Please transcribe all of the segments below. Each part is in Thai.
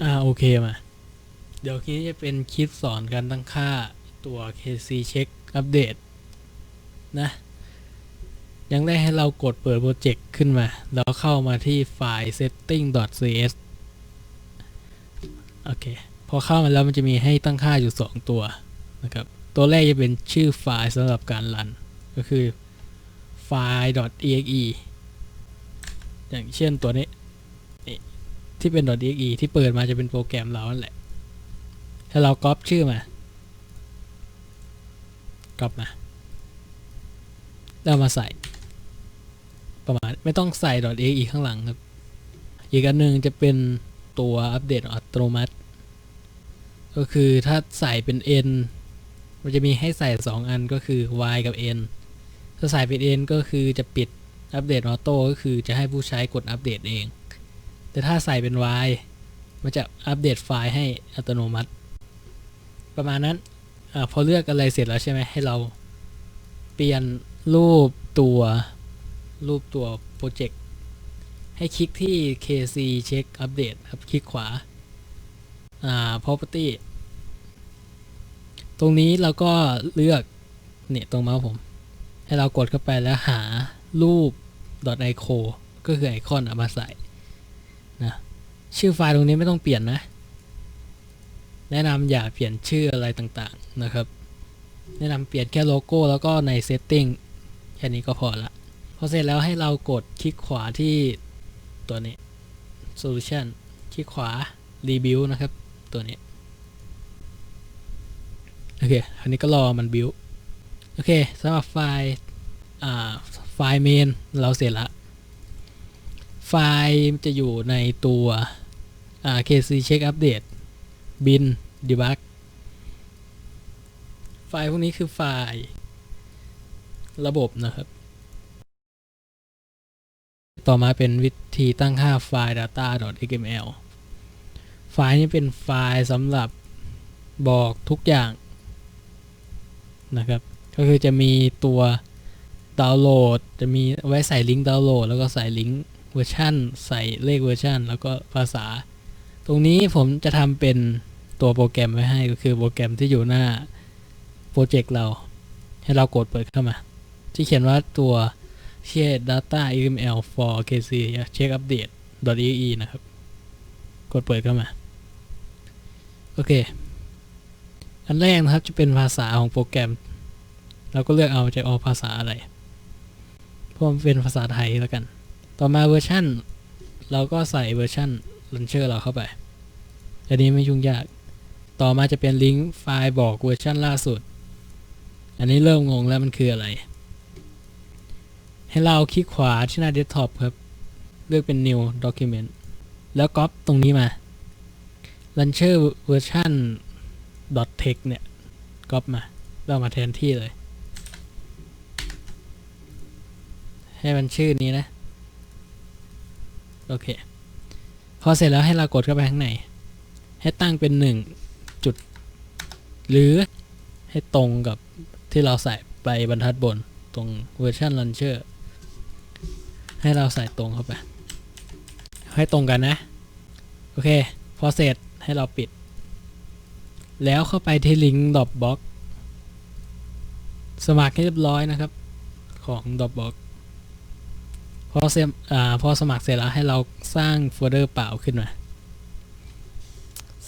อ่าโอเคมา เดี๋ยวนี้จะเป็นคลิปสอนการตั้งค่าตัว KC Check อัปเดตนะ ยังได้ให้เรากดเปิดโปรเจกต์ขึ้นมา แล้วเข้ามาที่ไฟล์ setting.cs โอเค พอเข้ามาแล้วมันจะมีให้ตั้งค่าอยู่ 2 ตัวนะครับ ตัวแรกจะเป็นชื่อไฟล์สำหรับการรัน ก็คือไฟล์ .exe อย่างเช่นตัวนี้ ที่เป็น .exe ที่เปิดมาจะเป็นโปรแกรมเรานั่นแหละ ถ้าเราก๊อปชื่อมา ก๊อปมา แล้วมาใส่ ประมาณไม่ต้องใส่ .exe ข้างหลังครับ อีกอันหนึ่งจะเป็นตัวอัปเดตอัตโนมัติ ก็คือถ้าใส่เป็น n มันจะมีให้ใส่ 2 อันก็คือ y กับ n ถ้าใส่เป็น n ก็คือจะปิดอัปเดตออโต้ก็คือจะให้ผู้ใช้กดอัปเดตเอง แต่ถ้าใส่เป็น y มันจะอัปเดตไฟล์ให้อัตโนมัติ ประมาณนั้นอพอเลือกอะไรเสร็จแล้วใช่ไหมให้เราเปลี่ยนรูปตัวรูปตัวโปรเจกต์ให้คลิกที่ KC Check Update ครับ คลิกขวาอ่า Property ตรงนี้เราก็เลือกเนี่ยตรงเมาส์ผม ให้เรากดเข้าไปแล้วหารูป .ico ก็คือไอคอนเอามาใส่ ชื่อไฟล์ตรงนี้ไม่ต้องเปลี่ยนนะ แนะนำอย่าเปลี่ยนชื่ออะไรต่างๆนะครับ แนะนำเปลี่ยนแค่โลโก้แล้วก็ใน setting แค่นี้ก็พอละพอเสร็จแล้วให้เรากดคลิกขวาที่ตัวนี้ solution คลิกขวา rebuild นะครับ ตัวนี้ โอเค อันนี้ก็รอมัน build โอเคสำหรับไฟล์อ่าไฟล์ main เราเสร็จละไฟล์จะอยู่ในตัว่า KC Check Update bin debug ไฟล์พวกนี้คือไฟล์ระบบนะครับ ต่อมาเป็นวิธีตั้งค่าไฟล์ data.xml ไฟล์นี้เป็นไฟล์สำหรับบอกทุกอย่างนะครับ ก็คือจะมีตัวดาวน์โหลด จะมีไว้ใส่ลิงก์ดาวน์โหลด แล้วก็ใส่ลิงก์เวอร์ชันใส่เลขเวอร์ชันแล้วก็ภาษา ตรงนี้ผมจะทำเป็นตัวโปรแกรมไว้ให้ก็คือโปรแกรมที่อยู่หน้าโปรเจกต์เรา ให้เรากดเปิดเข้ามา ที่เขียนว่าตัว share data xml for kc check update .ee นะครับ กดเปิดเข้ามา โอเค อันแรกนะครับจะเป็นภาษาของโปรแกรม เราก็เลือกเอาจะเอาภาษาอะไรเพราะมันเป็นภาษาไทยแล้วกัน ต่อมาเวอร์ชันเราก็ใส่เวอร์ชัน launcher เราเข้าไป อันนี้ไม่ยุ่งยาก ต่อมาจะเป็นลิงก์ไฟล์บอกเวอร์ชันล่าสุด อันนี้เริ่มงงแล้วมันคืออะไร ให้เราคลิกขวาที่หน้า desktop ครับ เลือกเป็น new document แล้วก๊อปตรงนี้มา launcher เวอร์ชัน .text เนี่ยก๊อปมาเรามาแทนที่เลย ให้มันชื่อนี้นะ โอเค พอเสร็จแล้วให้เรากดเข้าไปข้างใน ให้ตั้งเป็นหนึ่งจุด หรือให้ตรงกับที่เราใส่ไปบรรทัดบนตรงเวอร์ชัน launcher ให้เราใส่ตรงเข้าไป ให้ตรงกันนะ โอเค พอเสร็จให้เราปิด แล้วเข้าไปที่ลิงก์ Dropbox สมัครให้เรียบร้อยนะครับ ของ Dropbox พอเสร็จอ่าพอสมัครเสร็จแล้วให้เราสร้างโฟลเดอร์เปล่าขึ้นมา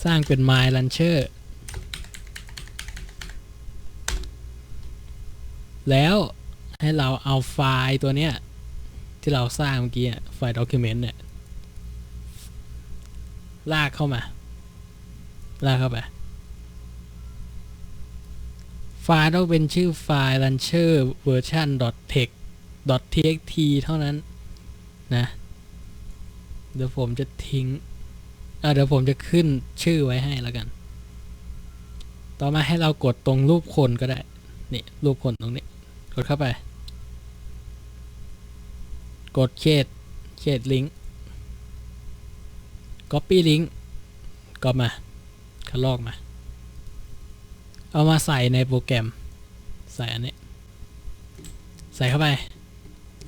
สร้างเป็น My Launcher แล้วให้เราเอาไฟล์ตัวเนี้ย ที่เราสร้างเมื่อกี้ไฟล์ document เนี่ย ลากเข้ามา ลากเข้าไป ไฟล์ต้องเป็นชื่อไฟล์ launcher Version.txt.txt เท่านั้น นะ เดี๋ยวผมจะทิ้งเดี๋ยวผมจะขึ้นชื่อไว้ให้แล้วกัน ต่อมาให้เรากดตรงรูปคนก็ได้ นี่รูปคนตรงนี้ กดเข้าไป กดเขตเขตลิงก์ copy link ก็มาคัดลอกมา เอามาใส่ในโปรแกรม ใส่อันนี้ ใส่เข้าไป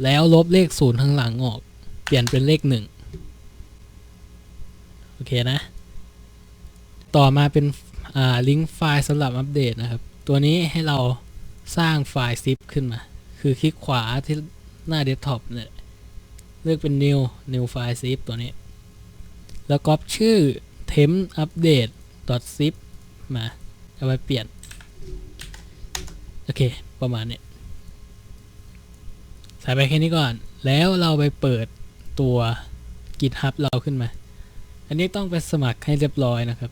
แล้วลบเลขศูนย์ข้างหลังออก เปลี่ยนเป็นเลขหนึ่งโอเคนะ ต่อมาเป็นลิงก์ไฟล์สำหรับอัปเดตนะครับ ตัวนี้ให้เราสร้างไฟล์ zip ขึ้นมา คือคลิกขวาที่หน้าเดสก์ท็อปเนี่ย เลือกเป็น new new file zip ตัวนี้ แล้วก๊อปชื่อ temp update zip มา เอาไปเปลี่ยน โอเค ประมาณนี้ ใส่ไปแค่นี้ก่อน แล้วเราไปเปิดตัว GitHub เราขึ้นมา อันนี้ต้องไปสมัครให้เรียบร้อยนะครับ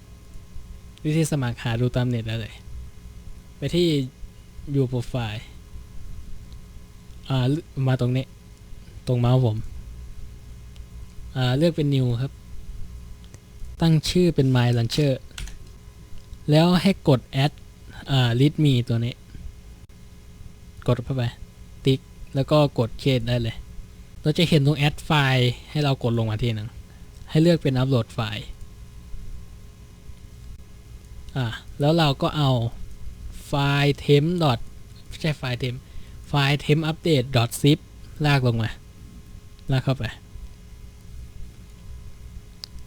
วิธีสมัครหาดูตามเน็ตได้เลย ไปที่ view profile อ่ามาตรงนี้ ตรงเมาส์ผม อ่า เลือกเป็น new ครับ ตั้งชื่อเป็น my launcher แล้วให้กด add อ่า read me ตัวนี้ กดเข้าไป แล้วก็กดเคสได้เลย เราจะเห็นตรง add ไฟล์ให้เรากดลงมาทีหนึ่งให้เลือกเป็น upload ไฟล์อ่าแล้วเราก็เอาไฟล์ temp. ไม่ใช่ไฟล์ temp ไฟล์ temp update zip ลากลงมา ลากเข้าไป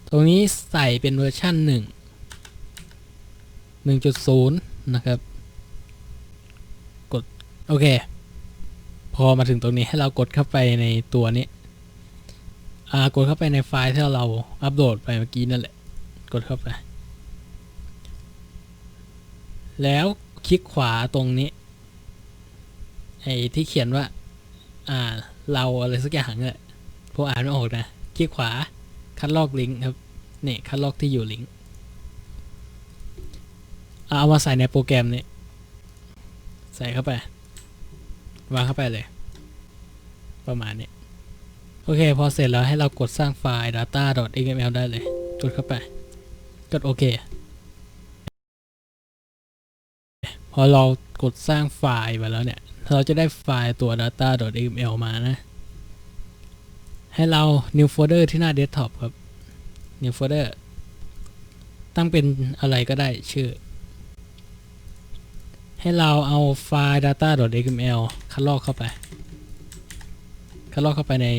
ตรงนี้ใส่เป็นเวอร์ชัน1 1.0นะครับ กด โอเค พอมาถึงตรงนี้ให้เรากดเข้าไปในตัวนี้อ่ากดเข้าไปในไฟล์ที่เราอัปโหลดไปเมื่อกี้นั่นแหละ กดเข้าไป แล้วคลิกขวาตรงนี้ไอ้ที่เขียนว่า อ่า เราอะไรสักอย่างเนี่ยผมอ่านไม่ออกนะ คลิกขวา คัดลอกลิงก์ครับ นี่คัดลอกที่อยู่ลิงก์เอาเอามาใส่ในโปรแกรมนี้ ใส่เข้าไป วางเข้าไปเลย ประมาณนี้โอเค พอเสร็จแล้วให้เรากดสร้างไฟล์ data.xml ได้เลย กดเข้าไป กดโอเค พอเรากดสร้างไฟล์มาแล้วเนี่ย เราจะได้ไฟล์ตัว data.xml มานะ ให้เรา new folder ที่หน้า desktop ครับ new folder ตั้งเป็นอะไรก็ได้ชื่อ ให้เราเอาไฟล์ data.xml คัดลอกเข้าไป คัดลอกเข้าไปใน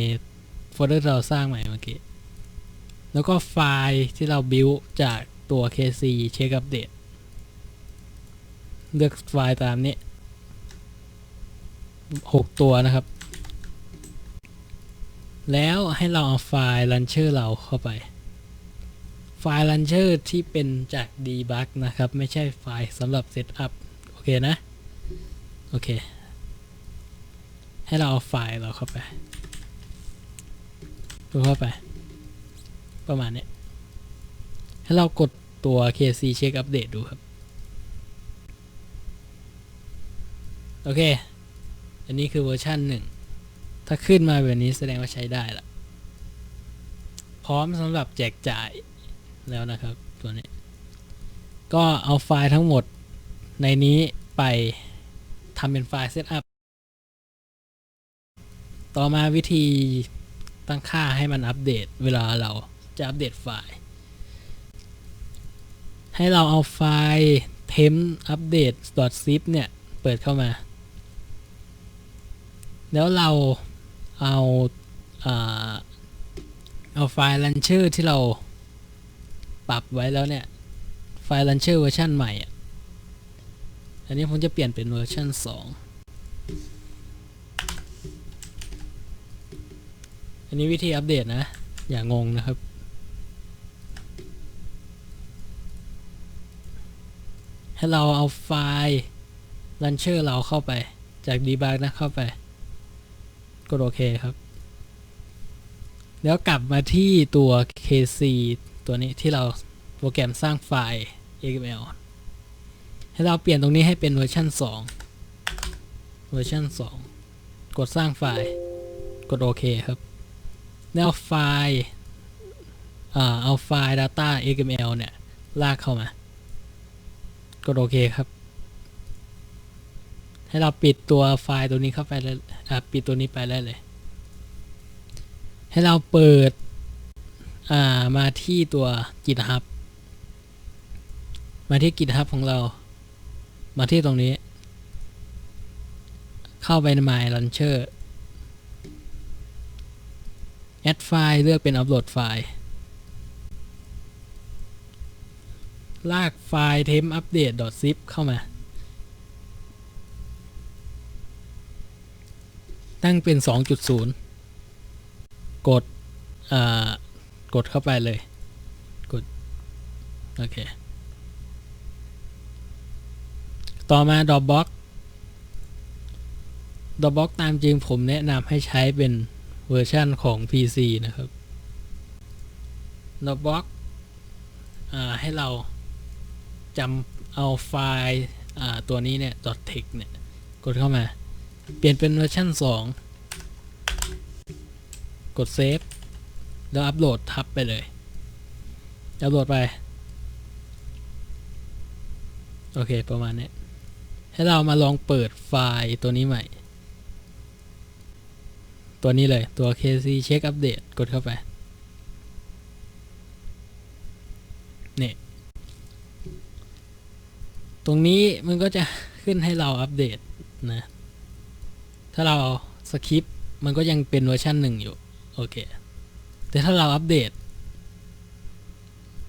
โฟลเดอร์ที่เราสร้างใหม่เมื่อกี้ แล้วก็ไฟล์ที่เรา build จากตัว kc check update เลือกไฟล์ตามนี้ 6 ตัวนะครับ แล้วให้เราเอาไฟล์ launcher เราเข้าไป ไฟล์ launcher ที่เป็นจาก debug นะครับ ไม่ใช่ไฟล์สำหรับ setup เคนะ โอเค ให้เราเอาไฟล์เราเข้าไปดูเข้าไป ประมาณนี้ ให้เรากดตัว KC check update ดูครับ โอเค อันนี้คือเวอร์ชันหนึ่ง ถ้าขึ้นมาแบบนี้แสดงว่าใช้ได้ละ พร้อมสำหรับแจกจ่ายแล้วนะครับ ตัวนี้ ก็เอาไฟล์ทั้งหมดในนี้ ไปทำเป็นไฟล์ Setup ต่อมาวิธีตั้งค่าให้มันอัปเดตเวลาเราจะอัปเดตไฟล์ ให้เราเอาไฟล์ temp update zip เนี่ย เปิดเข้ามา แล้วเราเอาอาเอาไฟล์ launcher ที่เราปรับไว้แล้วเนี่ย ไฟล์ launcher เวอร์ชันใหม่ อันนี้ผมจะเปลี่ยนเป็นเวอร์ชัน2 อันนี้วิธีอัปเดตนะ อย่างงงนะครับ ให้เราเอาไฟล์ launcher เราเข้าไป จาก debug นะเข้าไป กดโอเคครับ แล้วกลับมาที่ตัว kc ตัวนี้ที่เราโปรแกรมสร้างไฟล์ xml ให้เราเปลี่ยนตรงนี้ให้เป็นเวอร์ชัน2 เวอร์ชัน2 กดสร้างไฟล์ กดโอเคครับ แล้วไฟล์อ่าเอาไฟล์ data xml เนี่ย ลากเข้ามา กดโอเคครับ ให้เราปิดตัวไฟล์ตัวนี้เข้าไปเลยอ่าปิดตัวนี้ไปได้เลย ให้เราเปิดามาที่ตัว GitHub มาที่ GitHub ของเรา มาที่ตรงนี้ เข้าไปใน My Launcher add ไฟล์เลือกเป็น upload ไฟล์ลากไฟล์ temp update zip เข้ามา ตั้งเป็น 2.0 กด อ่า กดเข้าไปเลย กด โอเค ต่อมา Dropbox Dropbox ตามจริงผมแนะนำให้ใช้เป็นเวอร์ชั่นของ PC นะครับ Dropbox อ่าให้เราจำเอาไฟล์ตัวนี้เนี่ย .tex เนี่ย กดเข้ามา เปลี่ยนเป็นเวอร์ชัน2 กดเซฟแล้วอัปโหลดทับไปเลย อัปโหลดไป โอเค ประมาณนี้ ให้เรามาลองเปิดไฟล์ตัวนี้ใหม่ ตัวนี้เลยตัว KC Check Update กดเข้าไปเนี่ยตรงนี้มันก็จะขึ้นให้เราอัปเดตนะ ถ้าเราสคริปมันก็ยังเป็นเวอร์ชันหนึ่งอยู่ โอเค แต่ถ้าเราอัปเดต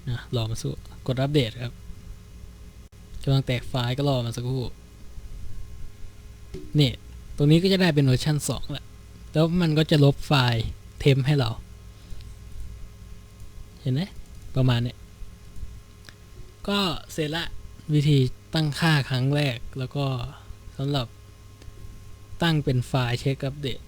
นะรอมาสู้ กดอัปเดตครับกำลังแตกไฟล์ก็รอมาสักครู่ นี่ตรงนี้ก็จะได้เป็นเวอร์ชัน2แล้วแล้วมันก็จะลบไฟล์เทมให้เรา เห็นไหมประมาณเนี้ยก็เสร็จละวิธีตั้งค่าครั้งแรกแล้วก็สำหรับตั้งเป็นไฟล์เช็คอัปเดต